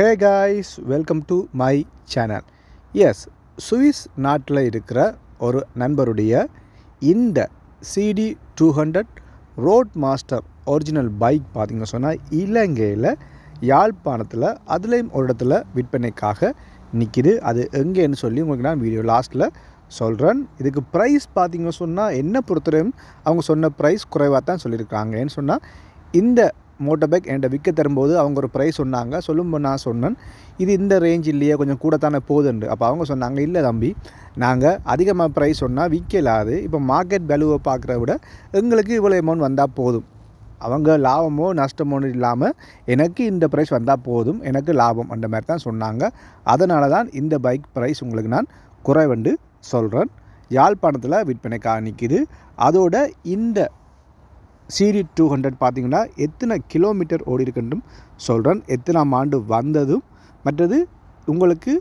Hey guys welcome to my channel S Swiss நாட்டில் இருக்கிற ஒரு நண்பருடைய இந்த CD two hundred road master original bike பார்த்திங்க சொன்னால் இலங்கையில் யாழ்ப்பாணத்தில் அதுலேயும் ஒரு இடத்துல விற்பனைக்காக நிற்கிது அது எங்கேன்னு சொல்லி உங்களுக்கு நான் வீடியோ லாஸ்ட்டில் சொல்கிறேன் இதுக்கு ப்ரைஸ் பார்த்திங்க சொன்னால் என்ன பொறுத்தவரையும் அவங்க சொன்ன ப்ரைஸ் குறைவாக தான் சொல்லியிருக்காங்க ஏன்னு சொன்னால் இந்த மோட்டர் பைக் என்கிட்ட விற்க தரும்போது அவங்க ஒரு ப்ரைஸ் சொன்னாங்க. சொல்லும்போது நான் சொன்னேன். இது இந்த ரேஞ்ச் இல்லையே கொஞ்சம் கூட தானே அப்போ அவங்க சொன்னாங்க இல்லை தம்பி நாங்கள் அதிகமாக ப்ரைஸ் சொன்னால் விற்கலாது இப்போ மார்க்கெட் வேல்யூவை பார்க்குற விட எங்களுக்கு இவ்வளோ அமௌண்ட் வந்தால் போதும். அவங்க லாபமோ நஷ்டமோ இல்லாமல் எனக்கு இந்த ப்ரைஸ் வந்தால் போதும். எனக்கு லாபம். அந்த மாதிரி தான் சொன்னாங்க. அதனால தான் இந்த பைக் ப்ரைஸ் உங்களுக்கு நான் குறைவண்டு சொல்கிறேன் யாழ்ப்பாணத்தில் விற்பனைக்காக நிற்கிது அதோட இந்த சீரி டூ ஹண்ட்ரட் பார்த்தீங்கன்னா எத்தனை கிலோமீட்டர் ஓடி இருக்குன்றும் சொல்கிறேன் எத்தனாம் ஆண்டு வந்ததும் மற்றது உங்களுக்கு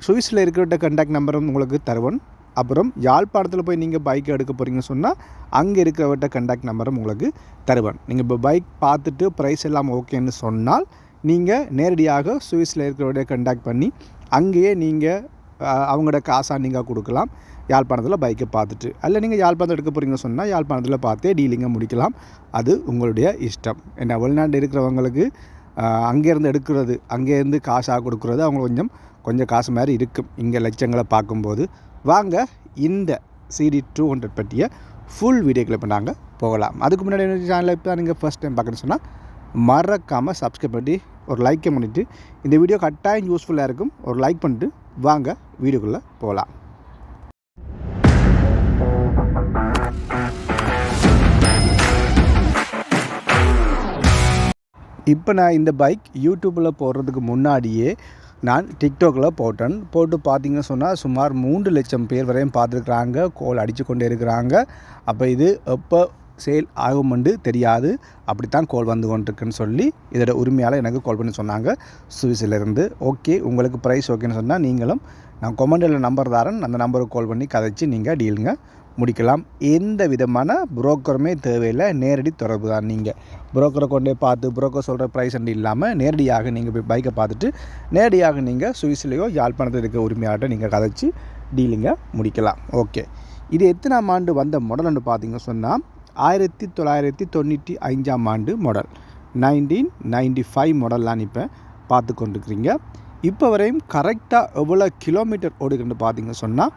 சுவிஸில் இருக்கிற கண்டாக்ட் நம்பரும் உங்களுக்கு தருவன் அப்புறம் யாழ்ப்பாணத்தில் போய் நீங்கள் பைக் எடுக்க போகிறீங்கன்னு சொன்னால் அங்கே இருக்கிறவர்கிட்ட கண்டாக்ட் நம்பரும் உங்களுக்கு தருவேன் நீங்கள் இப்போ பைக் பார்த்துட்டு ப்ரைஸ் எல்லாம் ஓகேன்னு சொன்னால் நீங்கள் நேரடியாக சுவிஸில் இருக்கிறவர்கிட்ட கண்டாக்ட் பண்ணி அங்கேயே நீங்கள் அவங்களோட காசாக நீங்கள் கொடுக்கலாம். யாழ்ப்பாணத்தில் பைக்கை பார்த்துட்டு. அல்ல நீங்கள் யாழ்ப்பாணத்தில் எடுக்க போகிறீங்கன்னு சொன்னால் யாழ்ப்பாணத்தில் பார்த்தே டீலிங்கை முடிக்கலாம். அது உங்களுடைய இஷ்டம். ஏன்னா வெளிநாட்டில் இருக்கிறவங்களுக்கு அங்கேருந்து எடுக்கிறது அங்கேருந்து காசாக கொடுக்குறது அவங்க கொஞ்சம் கொஞ்சம் காசு மாதிரி இருக்கும். இங்கே லட்சங்களை பார்க்கும்போது. வாங்க இந்த சிடி டூ ஹண்ட்ரட் பற்றிய ஃபுல் வீடியோக்களை இப்போ நாங்கள் போகலாம். அதுக்கு முன்னாடி சேனலில் இப்போ நீங்கள் ஃபஸ்ட் டைம் பார்க்குறேன்னு சொன்னால் மறக்காமல் சப்ஸ்கிரைப் பண்ணி ஒரு லைக்கை பண்ணிவிட்டு இந்த வீடியோ கட்டாயம் யூஸ்ஃபுல்லாக இருக்கும். ஒரு லைக் பண்ணிட்டு வாங்க வீடியோக்குள்ளே போகலாம் இப்போ நான் இந்த பைக் யூடியூப்பில் போடுறதுக்கு முன்னாடியே நான் டிக்டாக்ல போட்டேன். போட்டு பார்த்தீங்கன்னு சொன்னால் சுமார் மூன்று லட்சம் பேர் வரையும் பார்த்துருக்குறாங்க. கோல் அடித்து கொண்டே இருக்கிறாங்க. அப்போ இது எப்போ சேல் ஆகுமெண்டு தெரியாது. அப்படித்தான் கோல் வந்து கொண்டிருக்குன்னு சொல்லி இதோட உரிமையால் எனக்கு கால் பண்ணி சொன்னாங்க. சுவிஸிலேருந்து. ஓகே உங்களுக்கு ப்ரைஸ் ஓகேன்னு சொன்னால் நீங்களும் நான் கொமெண்டில் நம்பர் தரேன். அந்த நம்பருக்கு கால் பண்ணி கதைச்சி நீங்கள் டீலுங்க முடிக்கலாம். எந்த விதமான புரோக்கருமே தேவையில்லை. நேரடி தொடர்பு தான் நீங்கள் புரோக்கரை கொண்டே பார்த்து புரோக்கர் சொல்கிற ப்ரைஸ் அண்டு இல்லாமல் நேரடியாக நீங்கள் போய் பைக்கை பார்த்துட்டு நேரடியாக நீங்கள் சுவிஸ்லேயோ யாழ்ப்பாணத்தில் இருக்க உரிமையாட்ட நீங்கள் கதைச்சி டீலிங்கை முடிக்கலாம். ஓகே இது எத்தனாம் ஆண்டு வந்த மாடல்னு பார்த்தீங்க சொன்னால் ஆயிரத்தி தொள்ளாயிரத்தி தொண்ணூற்றி ஐஞ்சாம் ஆண்டு மாடல் நைன்டீன் நைன்டி ஃபைவ் மாடல்லாம் இப்போ பார்த்து கொண்டுருக்கிறீங்க. இப்போ வரையும் கரெக்டாக எவ்வளோ கிலோமீட்டர் ஓடுதுன்னு பார்த்தீங்க சொன்னால்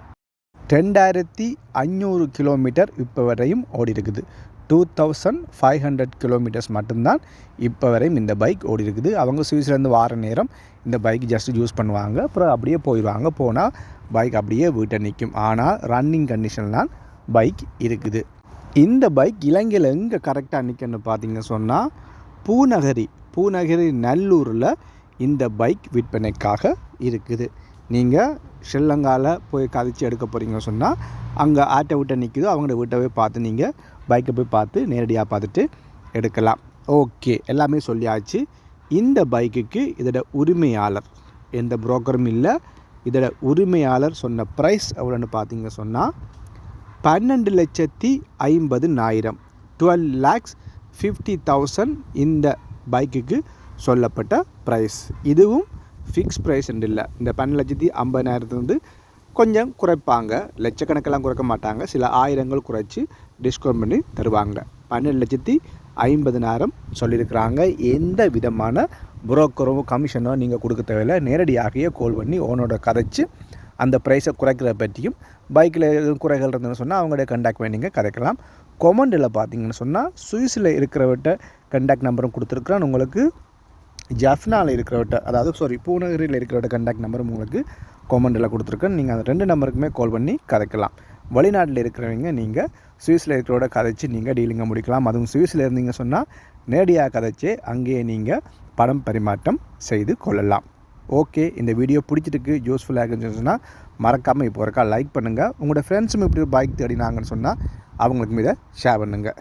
ரெண்டாயிரத்தி ஐநூறு கிலோமீட்டர் இப்போ வரையும் ஓடி இருக்குது two thousand five hundred kilometres மட்டும்தான் இப்போ வரையும் இந்த பைக் ஓடி இருக்குது அவங்க சுவிஸ்லேருந்து வார நேரம் இந்த பைக் ஜஸ்ட் யூஸ் பண்ணுவாங்க. அப்புறம் அப்படியே போயிடுவாங்க. போனால் பைக் அப்படியே வீட்டை நிற்கும் ஆனால் ரன்னிங் கண்டிஷன்லாம் பைக் இருக்குது. இந்த பைக் இலங்கையில் எங்கே கரெக்டாக நிற்கன்னு பார்த்தீங்க சொன்னால் பூநகரி பூநகரி நல்லூரில் இந்த பைக் விற்பனைக்காக இருக்குது. நீங்கள் ஸ்ரீலங்காவில் போய் கதைச்சி எடுக்க போகிறீங்க சொன்னால் அங்கே ஆட்டை விட்ட நிற்கிதோ அவங்களோட வீட்டை போய் பார்த்து நீங்கள் பைக்கை போய் பார்த்து நேரடியாக பார்த்துட்டு எடுக்கலாம். ஓகே எல்லாமே சொல்லியாச்சு. இந்த பைக்குக்கு இதோட உரிமையாளர் எந்த புரோக்கரும் இல்லை இதோட உரிமையாளர் சொன்ன ப்ரைஸ் எவ்வளோன்னு பார்த்தீங்க சொன்னால் பன்னெண்டு லட்சத்தி ஐம்பதுனாயிரம் டுவெல் லேக்ஸ் ஃபிஃப்டி தௌசண்ட் இந்த பைக்குக்கு சொல்லப்பட்ட ப்ரைஸ் இதுவும் ஃபிக்ஸ் ப்ரைஸ் இல்லை. இந்த பன்னெண்டு லட்சத்தி ஐம்பதாயிரத்துலேருந்து கொஞ்சம் குறைப்பாங்க. லட்சக்கணக்கெல்லாம் குறைக்க மாட்டாங்க. சில ஆயிரங்கள் குறைச்சி டிஸ்கவுண்ட் பண்ணி தருவாங்க. பன்னெண்டு லட்சத்தி ஐம்பதினாயிரம் சொல்லியிருக்கிறாங்க. எந்த விதமான புரோக்கரோ கமிஷனோ நீங்கள் கொடுக்க தேவையில்லை. நேரடியாகவே கால் பண்ணி ஓனோட கதைச்சு அந்த ப்ரைஸை குறைக்கிறத பற்றியும் பைக்கில் எதுவும் குறைகள் இருந்ததுன்னு சொன்னால் அவங்களுடைய கண்டாக்ட் பண்ணி நீங்கள் கதைக்கலாம். கொமண்டில் பார்த்தீங்கன்னு சொன்னால் சுவிஸில் இருக்கிறவட்ட கண்டாக்ட் நம்பரும் கொடுத்துருக்குறான். உங்களுக்கு ஜஃப்னாவில் இருக்கிறவட்ட அதாவது சாரி பூநகரில் இருக்கிறவட்ட கண்டாக்ட் நம்பரும் உங்களுக்கு கொமெண்டில் கொடுத்துருக்கேன். நீங்கள் அந்த ரெண்டு நம்பருக்குமே கால் பண்ணி கதைக்கலாம். வெளிநாட்டில் இருக்கிறவங்க நீங்கள் சுவிஸில் இருக்கிறோட கதைச்சி நீங்கள் டீலிங்கை முடிக்கலாம். அதுவும் சுவிஸில் இருந்தீங்க சொன்னால் நேரடியாக கதைச்சி அங்கேயே நீங்கள் பணம் பரிமாற்றம் செய்து கொள்ளலாம். ஓகே இந்த வீடியோ பிடிச்சிருக்கு யூஸ்ஃபுல்லாக இருக்குன்னு சொன்னால் மறக்காமல் இப்போ ஒருக்கா லைக் பண்ணுங்கள் உங்களோட ஃப்ரெண்ட்ஸும் இப்படி பைக் தேடினாங்கன்னு சொன்னால் அவங்களுக்கு மீத ஷேர் பண்ணுங்கள்